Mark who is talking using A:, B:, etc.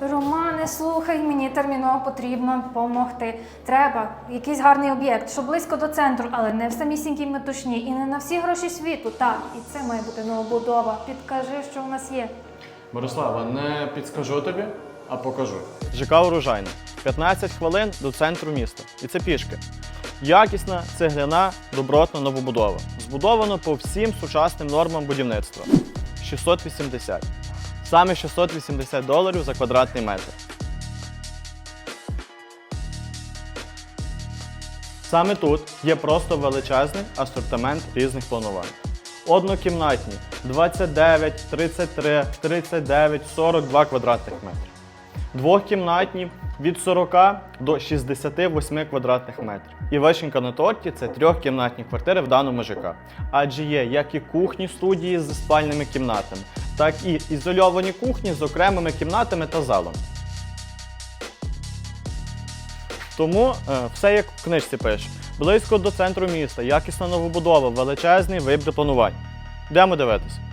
A: Романе, слухай, мені терміново потрібно допомогти. Треба якийсь гарний об'єкт, що близько до центру, але не в самісінькій метушні і не на всі гроші світу. Так, і це має бути новобудова. Підкажи, що у нас є.
B: Мирослава, не підскажу тобі, а покажу.
C: ЖК Урожайна. 15 хвилин до центру міста. І це пішки. Якісна, цегляна, добротна новобудова. Збудовано по всім сучасним нормам будівництва. 680. Саме 680 доларів за квадратний метр. Саме тут є просто величезний асортимент різних планувань. Однокімнатні 29, 33, 39, 42 квадратних метри. Двохкімнатні від 40 до 68 квадратних метрів. І вишенька на торті це трьохкімнатні квартири в даному ЖК. Адже є як і кухні студії з спальними кімнатами, так і ізольовані кухні з окремими кімнатами та залом. Тому е, все як в книжці пише. Близько до центру міста, якісна новобудова, величезний вибір планувань. Йдемо дивитися.